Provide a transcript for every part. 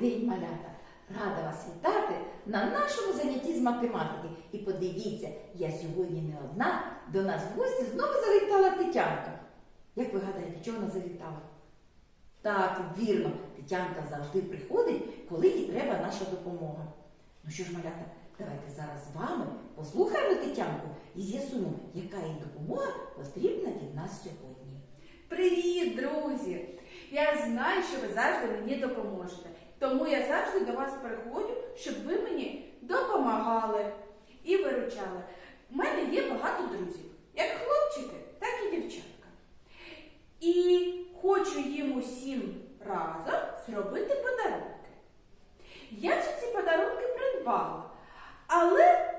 день, малята! Рада вас вітати на нашому занятті з математики. І подивіться, я сьогодні не одна, до нас в гості знову завітала Тетянка. Як ви гадаєте, чого вона завітала? Так, вірно, Тетянка завжди приходить, коли їй треба наша допомога. Ну що ж, малята, давайте зараз з вами послухаємо Тетянку і з'ясуємо, яка їй допомога потрібна від нас сьогодні. Привіт, друзі! Я знаю, що ви завжди мені допоможете. Тому я завжди до вас приходжу, щоб ви мені допомагали і виручали. У мене є багато друзів, як хлопчики, так і дівчатка. І хочу їм усім разом зробити подарунки. Я вже ці подарунки придбала, але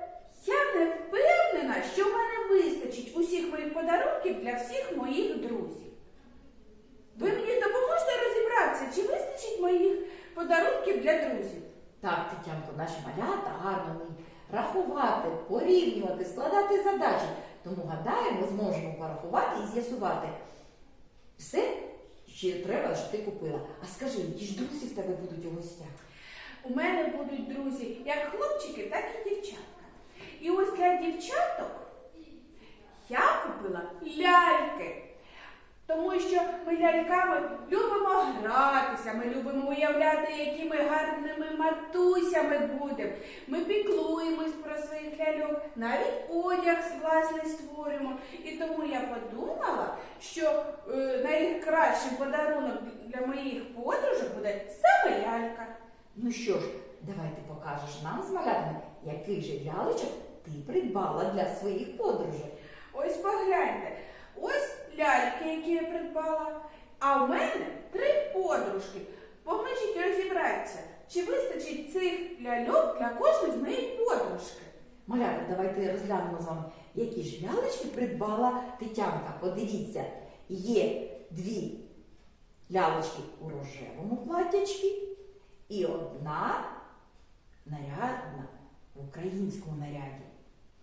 я не впевнена, що в мене вистачить усіх моїх подарунків для всіх моїх друзів. Ви мені допоможете розібратися, чи вистачить моїх подарунків для друзів? Так, Тетянко, наші малята гарно вміють рахувати, порівнювати, складати задачі. Тому гадаю, ми зможемо порахувати і з'ясувати все, що треба, що ти купила. А скажи, які ж друзі в тебе будуть у гостях? У мене будуть друзі як хлопчики, так і дівчатка. І ось для дівчаток я купила ляльки. Тому що ми ляльками любимо гратися, ми любимо уявляти, які ми гарними матусями будемо. Ми піклуємось про своїх ляльок, навіть одяг власний створюємо. І тому я подумала, що е, найкращим подарунок для моїх подружок буде саме лялька. Ну що ж, давай ти покажеш нам з малятами, яких же лялечок ти придбала для своїх подружок. Ось погляньте, ось ляльки, які я придбала. А в мене три подружки. Поможіть розібратися, чи вистачить цих ляльок для кожної з моєї подружки. Малята, давайте розглянемо з вами, які ж лялечки придбала Тетянка. Подивіться, є дві лялечки у рожевому платячці і одна нарядна в українському наряді.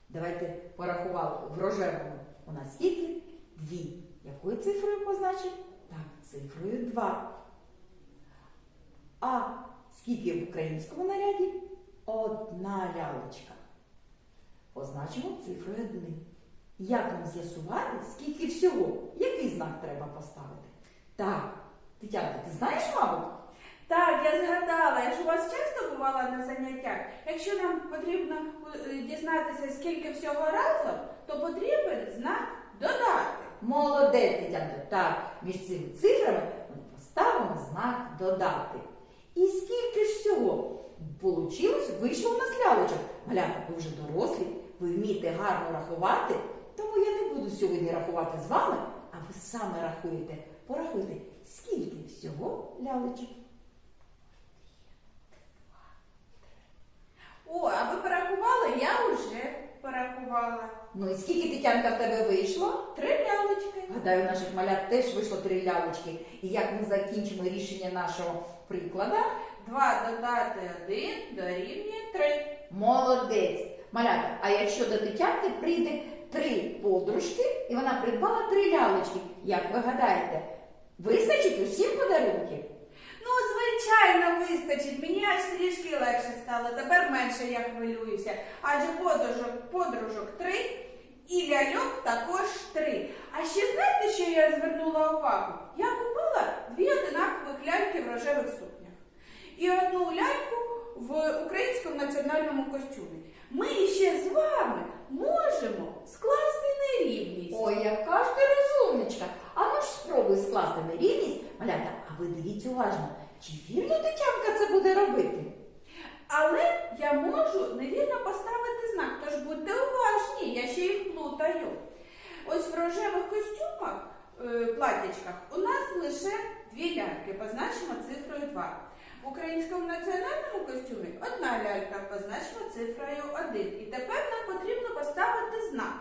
Давайте порахували в рожевому у нас скільки? Дві. Якою цифрою позначимо? Так, цифрою 2. А скільки в українському наряді? Одна лялечка. Позначимо цифрою 1. Як нам з'ясувати, скільки всього? Який знак треба поставити? Так, Тетянка, ти знаєш, мабуть? Так, я згадала, я ж у вас часто бувала на заняттях. Якщо нам потрібно е, дізнатися, скільки всього разом, то потрібен знак додати. Молодець, Тетянка. Так, між цими цифрами ми поставимо знак додати. І скільки ж всього получилось, вийшло у нас лялечок. Малята, ви вже дорослі, ви вмієте гарно рахувати, тому я не буду сьогодні рахувати з вами, а ви саме рахуєте. Порахуйте, скільки всього лялечок. О, а ви порахували? Я вже порахувала. Ну і скільки Тетянка в тебе вийшло? Три лялечки. Гадаю, наших малят теж вийшло три лялечки. І як ми закінчимо рішення нашого прикладу, Два додати один дорівнює три. молодець. Малята, а якщо до Тетянки прийде три подружки, і вона придбала три лялечки, як ви гадаєте, вистачить усім подарунків? Ну, звичайно, вистачить. Мені аж трішки легше стало. Тепер менше я хвилююся. Адже подружок, подружок три і ляльок також три. А ще знаєте, що я звернула увагу? Я купила дві одинакових ляльки в рожевих сукнях. І одну ляльку в українському національному костюмі. Ми ще з вами можемо скласти нерівність. Ой, яка ж ти розумничка. А ну ж спробуй скласти нерівність. Малята, а ви дивіться уважно, чи вірно Тетянка це буде робити? Але я можу невірно поставити знак, тож будьте уважні, я ще їх плутаю. Ось в рожевих костюмах, е, платячках, у нас лише дві ляльки, позначимо цифрою 2. В українському національному костюмі одна лялька, позначимо цифрою 1. І тепер нам потрібно поставити знак.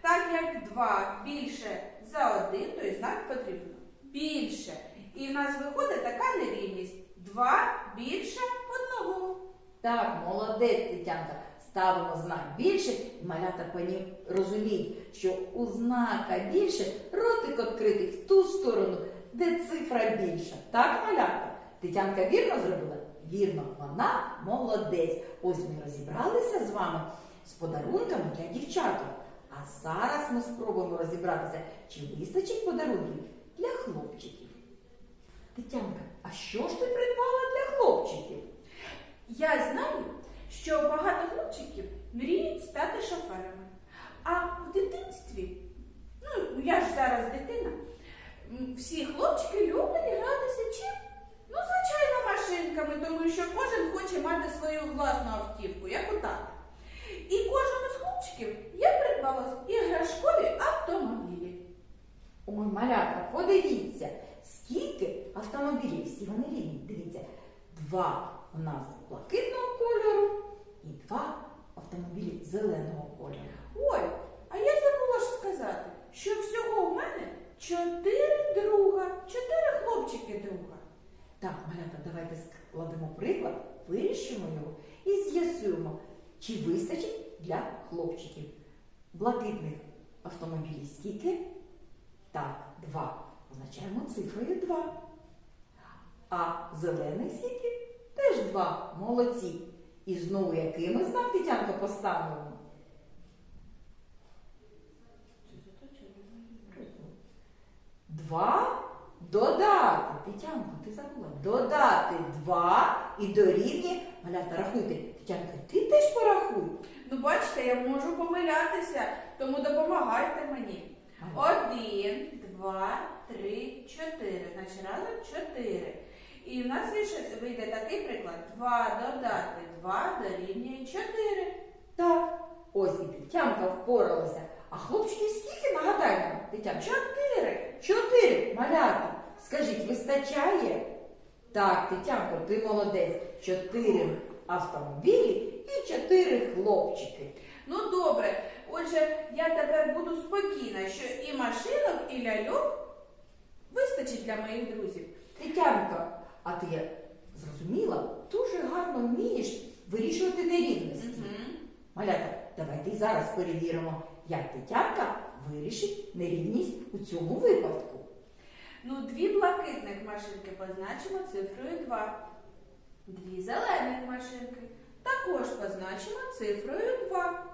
Так як 2 більше за 1, то і знак потрібно більше. І в нас виходить така нерівність. 2 більше одного. Так, молодець, Тетянка. Ставимо знак більше, і малята пані розуміють, що у знака більше ротик відкритий в ту сторону, де цифра більша. Так, малята? Тетянка вірно зробила? Вірно, вона молодець. Ось ми розібралися з вами з подарунками для дівчаток. А зараз ми спробуємо розібратися, чи вистачить подарунків для хлопчиків. Тетянка, а що ж ти придбала для хлопчиків? Я знаю, що багато хлопчиків мріють стати шоферами. А в дитинстві, ну я ж зараз дитина, всі хлопчики люблять гратися чим? Ну, звичайно, машинками, тому що кожен хоче мати свою власну автівку, як у тата. І кожному з хлопчиків я придбала іграшкові автомобілі. Ой, малятка, подивіться, скільки автомобілів, всі вони рівні. Дивіться, два у нас блакитного кольору і два автомобілі зеленого кольору. Ой, а я забула ж сказати, що всього в мене чотири друга, чотири хлопчики друга. Так, малята, давайте складемо приклад, вирішимо його і з'ясуємо, чи вистачить для хлопчиків. Блакитних автомобілів скільки? Так, два. Означаємо цифрою два. А зелених скільки? Теж два. Молодці. І знову який ми знак Тетянка поставимо? Два додати. Тетянко, ти забула. Додати два і дорівнює. Малята, рахуйте. Тетянка, ти теж порахуй. Ну, бачите, я можу помилятися, тому допомагайте мені. Один, два, три, чотири. Значить, разом чотири. І в нас вийде такий приклад. Два додати два дорівнює чотири. Так. Ось і Тетянка впоралася. А хлопчиків скільки нагадай нам, Тетянка? Чотири. Чотири. Малята. Скажіть, вистачає? Так, Тетянко, ти молодець. Чотири автомобілі і чотири хлопчики. Ну добре. Отже, я тепер буду спокійна, що і машинок, і ляльок вистачить для моїх друзів. Тетянка, а ти зрозуміла, дуже гарно вмієш вирішувати нерівності. Мгм. Малята, давайте зараз перевіримо, як Тетянка вирішить нерівність у цьому випадку. Ну, дві блакитних машинки позначимо цифрою 2. Дві зелених машинки також позначимо цифрою 2.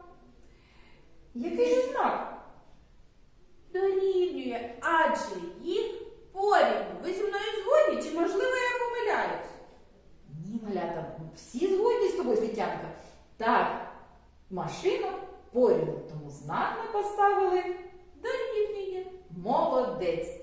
Який же знак? Дорівнює, адже їх порівну. Ви зі мною згодні чи можливо я помиляюсь? Ні, малята, всі згодні з тобою, Тетянка. Так, машина порівну, тому знак ми поставили. Дорівнює. Молодець.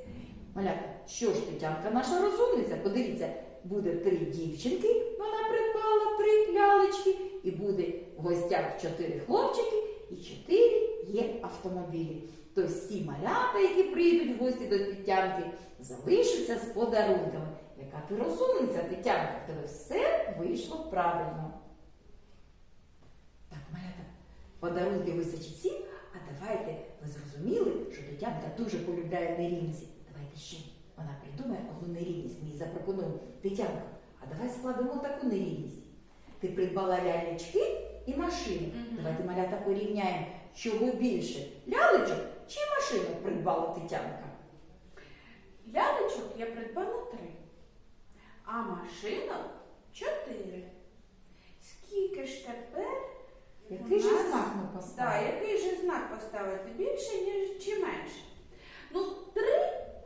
Малята, що ж Тетянка наша розумниця? Подивіться, буде три дівчинки, вона придбала три лялечки, і буде в гостях чотири хлопчики і чотири є автомобілі. То всі малята, які прийдуть в гості до Тетянки, залишаться з подарунками. Яка ти розумниця, Тетянка, в тебе все вийшло правильно. Так, малята, подарунки вистачить всім, а давайте ви зрозуміли, що Тетянка дуже полюбляє нерівності. Давайте ще вона придумає одну нерівність. Ми їй запропонуємо. Тетянка, а давай складемо таку нерівність. Ти придбала лялечки і машини. Угу. Давайте малята порівняємо, чого більше лялечок чи машинок придбала Тетянка. Лялечок я придбала три, а машинок чотири. Скільки ж тепер? Який же знак ми Так, який же знак поставити? Більше, ніж чи менше? Ну, три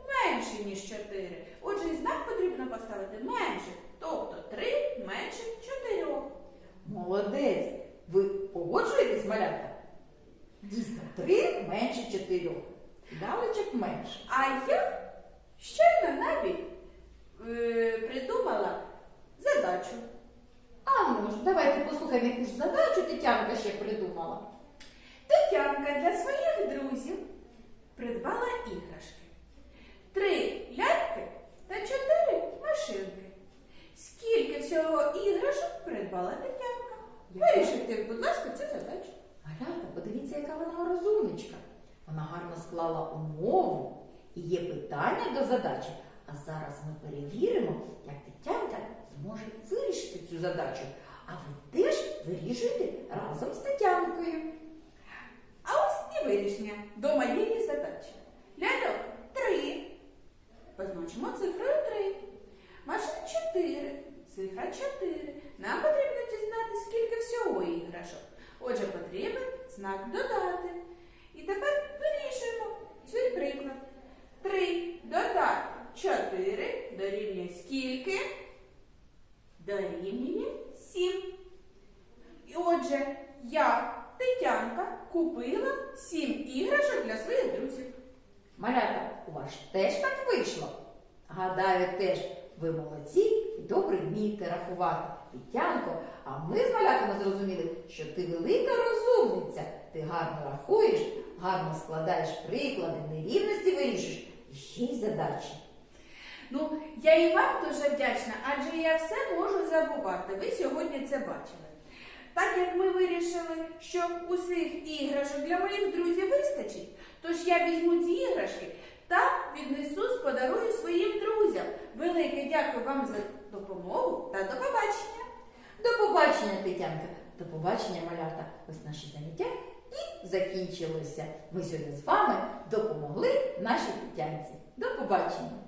менше, ніж чотири. Отже, і знак потрібно поставити менше. Тобто три менше чотирьох. Молодець. Ви погоджуєтесь, малята? Дійсно, три менше чотирьох. Лялечок менше. А я щойно навіть е, придумала задачу. А ну ж, давайте послухаємо, яку ж задачу Тетянка ще придумала. Тетянка для своїх друзів придбала іграшки. Три ляльки та чотири машинки. Скільки всього іграшок придбала Тетянка? Вирішите, будь ласка, цю задачу. Малята, подивіться, яка вона розумничка. Вона гарно склала умову і є питання до задачі. А зараз ми перевіримо, як Тетянка зможе вирішити цю задачу. А ви теж вирішуєте разом з Тетянкою. А ось і вирішення до моєї задачі. Ляльок три. Позначимо цифрою три. Машин чотири. цифра 4. Нам потрібно дізнати, скільки всього іграшок. Отже, потрібен знак додати. І тепер вирішуємо цей приклад. 3 додати 4 дорівнює скільки? Дорівнює 7. І отже, я, Тетянка, купила 7 іграшок для своїх друзів. Малята, у вас теж так вийшло? Гадаю, теж ви молодці і добре вмієте рахувати. Тетянко, а ми з малятами зрозуміли, що ти велика розумниця. Ти гарно рахуєш, гарно складаєш приклади, нерівності вирішуєш і ще й задачі. Ну, я і вам дуже вдячна, адже я все можу забувати. Ви сьогодні це бачили. Так як ми вирішили, що усіх іграшок для моїх друзів вистачить, тож я візьму ці іграшки та віднесу, сподарую своїм друзям. Велике дякую вам за допомогу та до побачення. До побачення, Тетянка. До побачення, малята. Ось наше заняття і закінчилося. Ми сьогодні з вами допомогли нашій Тетянці. До побачення.